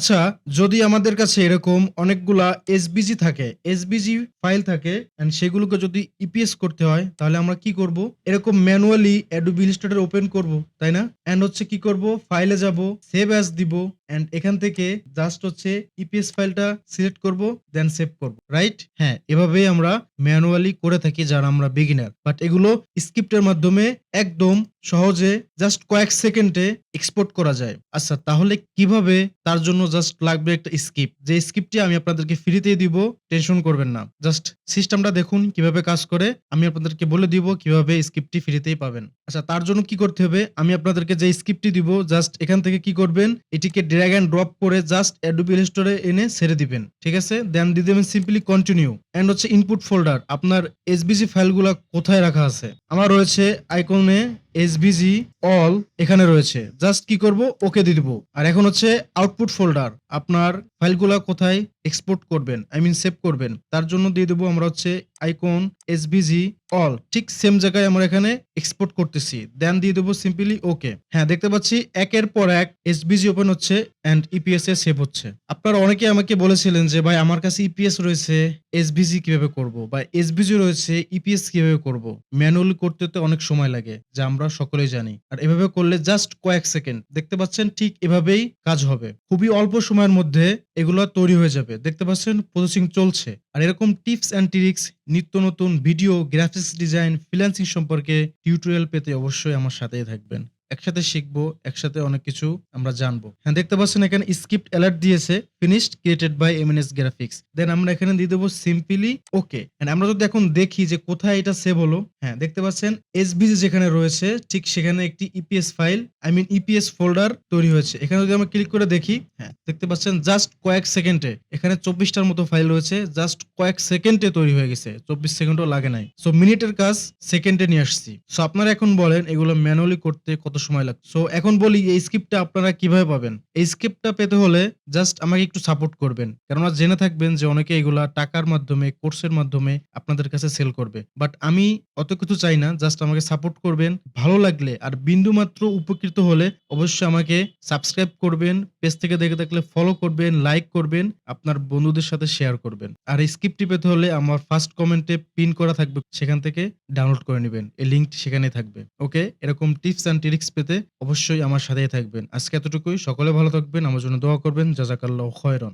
আচ্ছা যদি আমাদের কাছে এরকম অনেকগুলা এসবিজি থাকে এসবিজি ফাইল থাকে এন্ড সেগুলোকে যদি ইপিএস করতে হয়, তাহলে আমরা কি করব? এরকম ম্যানুয়ালি অ্যাডোবি ইলাস্ট্রেটর ওপেন করব, তাই না? এন্ড হচ্ছে কি করব? ফাইলে যাব সেভ অ্যাজ দিব এন্ড এখান থেকে জাস্ট হচ্ছে ইপিএস ফাইলটা সিলেক্ট করব দেন সেভ করব রাইট হ্যাঁ এভাবেই আমরা ম্যানুয়ালি করে থাকি যারা আমরা বিগিনার বাট এগুলো স্ক্রিপ্টের মাধ্যমে একদম সহজে জাস্ট কয়েক সেকেন্ডে এক্সপোর্ট করা যায়। আচ্ছা তাহলে কীভাবে তার জন্য জাস্ট লাগবে একটা স্ক্রিপ্ট যে স্ক্রিপ্টটি আমি আপনাদেরকে ফ্রিতেই দিব টেনশন করবেন না। জাস্ট সিস্টেমটা দেখুন কীভাবে কাজ করে, আমি আপনাদেরকে বলে দিব কীভাবে স্ক্রিপ্টটি ফ্রিতেই পাবেন। আচ্ছা তার জন্য কি করতে হবে? আমি আপনাদেরকে যে স্ক্রিপ্টটি দিব জাস্ট এখান থেকে কি করবেন? এটিকে ড্র্যাগ অ্যান্ড ড্রপ করে জাস্ট অ্যাডোবি স্টোরে এনে ছেড়ে দিবেন, ঠিক আছে? দেন দিয়ে দেবেন সিম্পলি কন্টিনিউ অ্যান্ড হচ্ছে ইনপুট ফোল্ডার আপনার এসবিসি ফাইলগুলো কোথায় রাখা আছে? আমার রয়েছে আইকনে এসবিজি অল এখানে রয়েছে। জাস্ট কি করব? ওকে দিয়ে দিব। আর এখন হচ্ছে আউটপুট ফোল্ডার আপনার ফাইলগুলা কোথায় এক্সপোর্ট করবেন? আই মিন সেভ করবেন। তার জন্য দিয়ে দেবো আমরা হচ্ছে আইকন এসবিজি অল ঠিক সেম জায়গায় আমরা এখানে এক্সপোর্ট করতেছি। দেন দিয়ে দেবো সিম্পলি ওকে হ্যাঁ দেখতে পাচ্ছি একের পর এক এসবিজি ওপেন হচ্ছে। অ্যান্ড ইপিএস এ সেভ হচ্ছে। আপনারা অনেকে আমাকে বলেছিলেন যে, ভাই, আমার কাছে ইপিএস রয়েছে এসবিজি কীভাবে করব? বা এসবিজি রয়েছে ইপিএস কীভাবে করব? ম্যানুয়ালি করতে তো অনেক সময় লাগে, যা আমরা সকলেই জানি। আর এভাবে করলে জাস্ট কয়েক সেকেন্ড, দেখতে পাচ্ছেন ঠিক এভাবেই কাজ হবে। খুবই অল্প সময়ের মধ্যে এগুলো তৈরি হয়ে যাবে। দেখতে পাচ্ছেন প্রসেসিং চলছে। আর এরকম টিপস অ্যান্ড ট্রিক্স, নিত্য নতুন ভিডিও, গ্রাফিক্স ডিজাইন, ফ্রিল্যান্সিং সম্পর্কে টিউটোরিয়াল পেতে অবশ্যই আমার সাথেই থাকবেন। একসাথে শিখব, একসাথে অনেক কিছু আমরা জানব। হ্যাঁ দেখতে পাচ্ছেন এখানে স্ক্রিপ্ট অ্যালার্ট দিয়েছে finished created by MNS graphics then আমরা এখানে দিয়ে দেবো সিম্পলি ওকে আমরা যদি এখন দেখি যে কোথায় এটা সেভ হলো হ্যাঁ দেখতে পাচ্ছেন এসবিজি যেখানে রয়েছে, ঠিক সেখানে একটি EPS file I mean EPS folder তৈরি হয়েছে। এখানে যদি আমরা ক্লিক করে দেখি হ্যাঁ দেখতে পাচ্ছেন জাস্ট কয়েক সেকেন্ডে এখানে চব্বিশটার মতো ফাইল রয়েছে জাস্ট কয়েক সেকেন্ডে তৈরি হয়ে গেছে, চব্বিশ সেকেন্ডও লাগে নাই। সো মিনিটের কাজ সেকেন্ডে নিয়ে আসছি। সো আপনারা এখন বলেন, এগুলো ম্যানুয়ালি করতে কত সময় লাগে সো এখন বলি, এই স্ক্রিপ্টটা আপনারা কীভাবে পাবেন? এই স্ক্রিপ্টটা পেতে হলে জাস্ট আমাকে একটু সাপোর্ট করবেন। কেননা জেনে থাকবেন যে অনেকে এগুলা টাকার মাধ্যমে কোর্সের মাধ্যমে আপনাদের কাছে সেল করবে। বাট আমি অত কিছু চাই না জাস্ট আমাকে সাপোর্ট করবেন। ভালো লাগলে আর বিন্দু মাত্র উপকৃত হলে অবশ্যই আমাকে সাবস্ক্রাইব করবেন পেজ থেকে দেখে থাকলে ফলো করবেন লাইক করবেন, আপনার বন্ধুদের সাথে শেয়ার করবেন। আর স্ক্রিপ্টটি পেতে হলে আমার ফার্স্ট কমেন্টে পিন করা থাকবে, সেখান থেকে ডাউনলোড করে নেবেন। এই লিঙ্কটি সেখানে থাকবে। ওকে এরকম টিপস অ্যান্ড ট্রিক্স পেতে অবশ্যই আমার সাথেই থাকবেন। আজকে এতটুকুই। সকলে ভালো থাকবেন। আমার জন্য দোয়া করবেন। জাজাকাল্লাহ খয়রন।